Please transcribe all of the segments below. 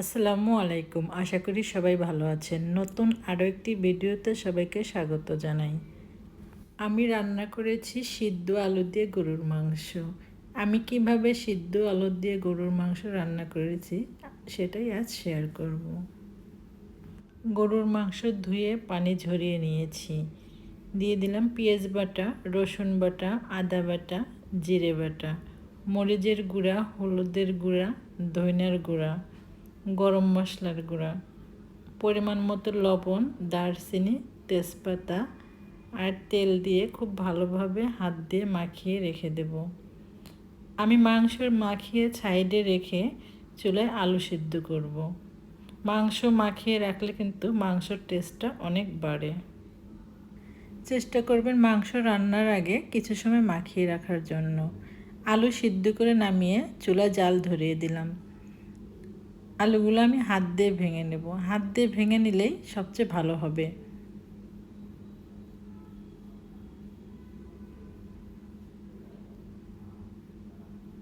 আসসালামু আলাইকুম। আশা করি সবাই ভালো আছেন। নতুন আরও একটি ভিডিওতে সবাইকে স্বাগত জানাই। আমি রান্না করেছি সিদ্ধ আলু দিয়ে গরুর মাংস। আমি কীভাবে সিদ্ধ আলু দিয়ে গরুর মাংস রান্না করেছি, সেটাই আজ শেয়ার করব। গরুর মাংস ধুয়ে পানি ঝরিয়ে নিয়েছি। দিয়ে দিলাম পেঁয়াজ বাটা, রসুন বাটা, আদা বাটা, জিরে বাটা, মরিচের গুঁড়া, হলুদের গুঁড়া ধনিয়ার গুঁড়া। গরম মশলার গুঁড়া, পরিমাণ মতো লবণ, দারচিনি, তেজপাতা আর তেল দিয়ে খুব ভালোভাবে হাত দিয়ে মাখিয়ে রেখে দেব। আমি মাংসর মাখিয়ে সাইডে রেখে চুলায় আলু সিদ্ধ করব। মাংস মাখিয়ে রাখলে কিন্তু মাংসর টেস্টটা অনেক বাড়ে। চেষ্টা করবেন মাংস রান্নার আগে কিছু সময় মাখিয়ে রাখার জন্য। আলু সিদ্ধ করে নামিয়ে চুলা জাল ধরিয়ে দিলাম। আলুগুলো আমি হাত দিয়ে ভেঙে নেব। হাত দিয়ে ভেঙে নিলেই সবচেয়ে ভালো হবে।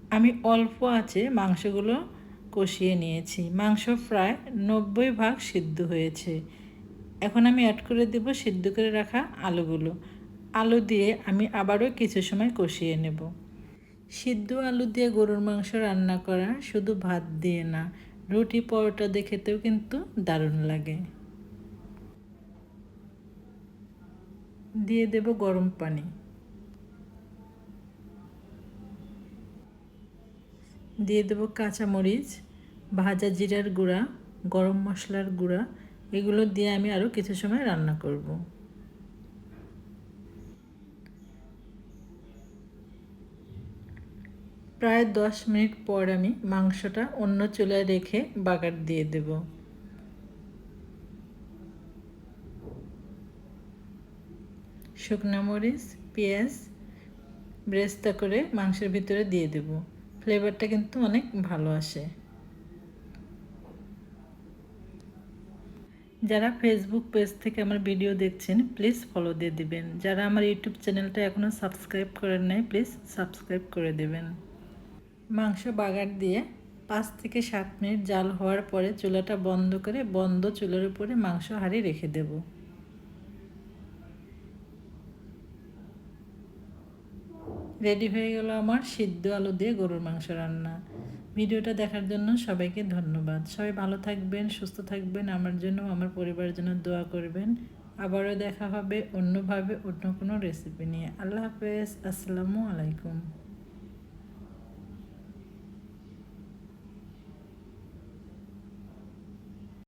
আমি অল্প আছে মাংসগুলো কষিয়ে নিয়েছি। মাংস প্রায় নব্বই ভাগ সিদ্ধ হয়েছে। এখন আমি অ্যাড করে দেব সিদ্ধ করে রাখা আলুগুলো। আলু দিয়ে আমি আবারও কিছু সময় কষিয়ে নেব। সিদ্ধ আলু দিয়ে গরুর মাংস রান্না করা শুধু ভাত দিয়ে না রুটি পরোটা দিয়ে খেতেও কিন্তু দারুণ লাগে। দিয়ে দেব গরম পানি। দিয়ে দেব কাঁচামরিচ, ভাজা জিরার গুঁড়া, গরম মশলার গুঁড়া। এগুলো দিয়ে আমি আরও কিছু সময় রান্না করব। প্রায় দশ মিনিট পর আমি মাংসটা অন্য চুলায় রেখে বাগার দিয়ে দেব। শুকনো মরিচ, পেঁয়াজ, ব্রেস্তা করে মাংসের ভিতরে দিয়ে দেব। ফ্লেভারটা কিন্তু অনেক ভালো আসে। যারা ফেসবুক পেজ থেকে আমার ভিডিও দেখছেন প্লিজ ফলো দিয়ে দেবেন। যারা আমার ইউটিউব চ্যানেলটা এখনও সাবস্ক্রাইব করেন নাই প্লিজ সাবস্ক্রাইব করে দেবেন। মাংস বাগার দিয়ে পাঁচ থেকে সাত মিনিট জাল হওয়ার পরে চুলাটা বন্ধ করে বন্ধ চুলার উপরে মাংস হাঁড়ি রেখে দেব। রেডি হয়ে গেল আমার সিদ্ধ আলু দিয়ে গরুর মাংস রান্না। ভিডিওটা দেখার জন্য সবাইকে ধন্যবাদ। সবাই ভালো থাকবেন, সুস্থ থাকবেন, আমার জন্য, আমার পরিবারের জন্য দোয়া করবেন। আবারও দেখা হবে অন্যভাবে অন্য কোনো রেসিপি নিয়ে। আল্লাহ হাফেজ। আসসালামু আলাইকুম।